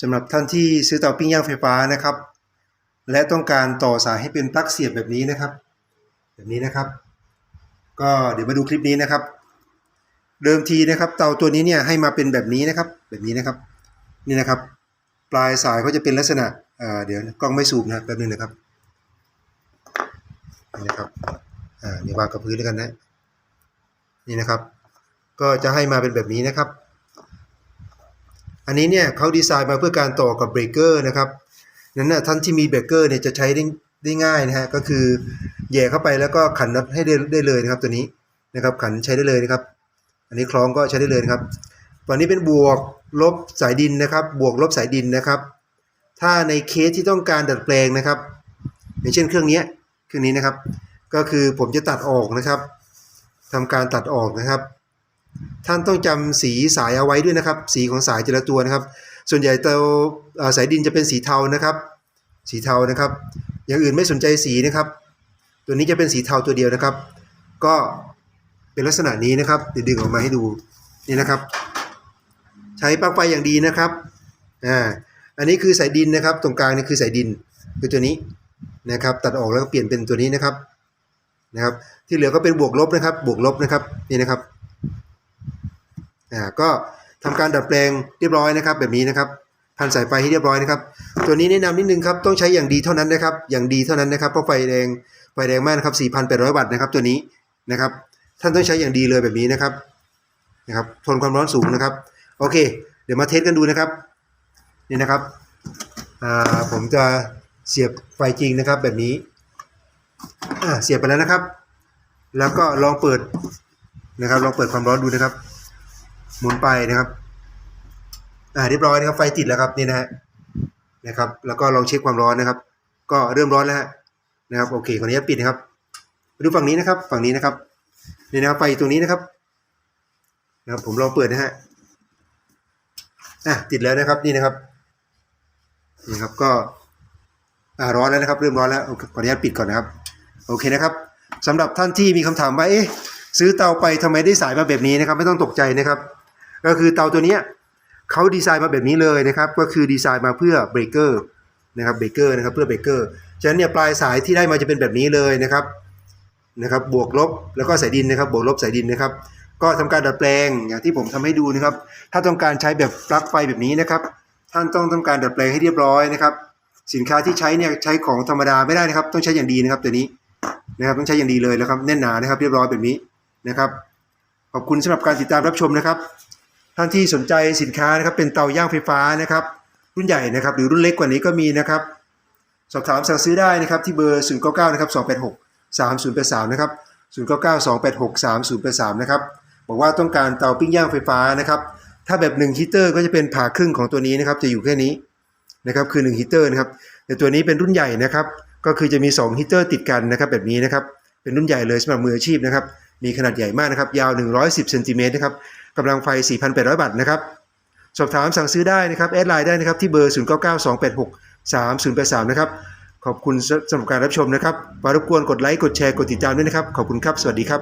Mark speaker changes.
Speaker 1: สำหรับท่านที่ซื้อเตาปิ้งย่างไฟฟ้านะครับ และต้องการต่อสายให้เป็นปลั๊กเสียบแบบนี้นะครับ แบบนี้นะครับ ก็เดี๋ยวมาดูคลิปนี้นะครับ เดิมทีนะครับเตาตัวนี้เนี่ยให้มาเป็นแบบนี้นะครับ แบบนี้นะครับ นี่นะครับ ปลายสายเขาจะเป็นลักษณะเเดี๋ยวกล้องไม่สูบนะแป๊บนึงนะครับนี่นะครับอ่าเดี๋ยววางกับพื้นแล้วกันนะ นี่นะครับ ก็จะให้มาเป็นแบบนี้นะครับ อันนี้เนี่ยเขาดีไซน์มาเพื่อการต่อกับเบรกเกอร์นะครับนั้นนะท่านที่มีเบรกเกอร์เนี่ยจะใช้ได้ได้ง่ายนะฮะก็คือแย่เข้าไปแล้วก็ขันน็อตให้ได้ได้เลยนะครับตัวนี้นะครับขันใช้ได้เลยนะครับ อันนี้คล้องก็ใช้ได้เลยนะครับฝั่งนี้เป็นบวกลบสายดินนะครับ บวกลบสายดินนะครับ ถ้าในเคสที่ต้องการดัดแปลงนะครับ อย่างเช่นเครื่องนี้เครื่องนี้นะครับ ก็คือผมจะตัดออกนะครับทำการตัดออกนะครับ ท่านต้องจำสีสายเอาไว้ด้วยนะครับ สีของสายแต่ละตัวนะครับ ส่วนใหญ่เตาเอ่อสายดินจะเป็นสีเทานะครับ สีเทานะครับ อย่างอื่นไม่สนใจสีนะครับ ตัวนี้จะเป็นสีเทาตัวเดียวนะครับ ก็เป็นลักษณะนี้นะครับเดี๋ยวดึงออกมาให้ดูนี่นะครับ ใช้ปลั๊กไฟอย่างดีนะครับอ่าอันนี้คือสายดินนะครับ ตรงกลางนี่คือสายดินคือตัวนี้นะครับ ตัดออกแล้วก็เปลี่ยนเป็นตัวนี้นะครับนะครับ ที่เหลือก็เป็นบวกลบนะครับ บวกลบนะครับนี่นะครับ อ่าก็ทำการดัดแปลงเรียบร้อยนะครับ แบบนี้นะครับพันสายไฟให้เรียบร้อยนะครับ ตัวนี้แนะนำนิดนึงครับต้องใช้อย่างดีเท่านั้นนะครับ อย่างดีเท่านั้นนะครับเพราะไฟแรงไฟแรงมากนะครับ4,800 วัตต์นะครับ ตัวนี้นะครับ ท่านต้องใช้อย่างดีเลยแบบนี้นะครับนะครับ ทนความร้อนสูงนะครับ โอเค เดี๋ยวมาเทสกันดูนะครับนี่นะครับอ่าผมจะเสียบไฟจริงนะครับแบบนี้อ่าเสียบไปแล้วนะครับ แล้วก็ลองเปิดนะครับ ลองเปิดความร้อนดูนะครับ หมุนไปนะครับ อ่าเรียบร้อยนะครับ ไฟติดแล้วครับนี่นะฮะนะครับ แล้วก็ลองเช็คความร้อนนะครับ ก็เริ่มร้อนแล้วนะครับ โอเคขออนุญาตปิดนะครับดูฝั่งนี้นะครับ ฝั่งนี้นะครับนี่นะครับไฟตรงนี้นะครับนะครับผมลองเปิดนะฮะอะติดแล้วนะครับนี่นะครับนี่ครับก็อ่าร้อนแล้วนะครับ เริ่มร้อนแล้วโอเคขออนุญาตปิดก่อนนะครับ โอเคนะครับสำหรับท่านที่มีคำถามว่าเอ๊ะซื้อเตาไปทำไมได้สายมาแบบนี้นะครับ ไม่ต้องตกใจนะครับ ก็คือเตาตัวนี้เขาดีไซน์มาแบบนี้เลยนะครับ ก็คือดีไซน์มาเพื่อเบรกเกอร์นะครับเบรกเกอร์นะครับเพื่อเบรกเกอร์ฉะนั้นเนี่ยปลายสายที่ได้มาจะเป็นแบบนี้เลยนะครับนะครับบวกลบแล้วก็สายดินนะครับบวกลบสายดินนะครับ ก็ทำการดัดแปลงอย่างที่ผมทำให้ดูนะครับ ถ้าต้องการใช้แบบปลั๊กไฟแบบนี้นะครับ ท่านต้องทำการดัดแปลงให้เรียบร้อยนะครับ สินค้าที่ใช้เนี่ยใช้ของธรรมดาไม่ได้นะครับ ต้องใช้อย่างดีนะครับตัวนี้นะครับต้องใช้อย่างดีเลยแล้วครับแน่นหนานะครับ เรียบร้อยแบบนี้นะครับ ขอบคุณสำหรับการติดตามรับชมนะครับ ท่านที่สนใจสินค้านะครับเป็นเตาย่างไฟฟ้านะครับ รุ่นใหญ่นะครับ หรือรุ่นเล็กกว่านี้ก็มีนะครับสอบถามสั่งซื้อได้นะครับที่เบอร์ 0 9 9 นะครับ 286 3083 นะครับ 0 9 9 2 8 6 3083 นะครับ บอกว่าต้องการเตาปิ้งย่างไฟฟ้านะครับ ถ้าแบบ1ฮีเตอร์ก็จะเป็นผ่าครึ่งของตัวนี้นะครับ จะอยู่แค่นี้นะครับ คือ1ฮีเตอร์นะครับ แต่ตัวนี้เป็นรุ่นใหญ่นะครับ ก็คือจะมี2ฮีเตอร์ติดกันนะครับ แบบนี้นะครับ เป็นรุ่นใหญ่เลยสำหรับมืออาชีพนะครับ มีขนาดใหญ่มากนะครับ ยาว 110เซนติเมตรนะครับ กำลังไฟ 4,800 บาทนะครับ สอบถามสั่งซื้อได้นะครับแอดไลน์ได้นะครับที่เบอร์ 0992863083 นะครับ ขอบคุณสำหรับการรับชมนะครับฝารบกวนกดไลค์กดแชร์กดติดตามด้วยนะครับ ขอบคุณครับ สวัสดีครับ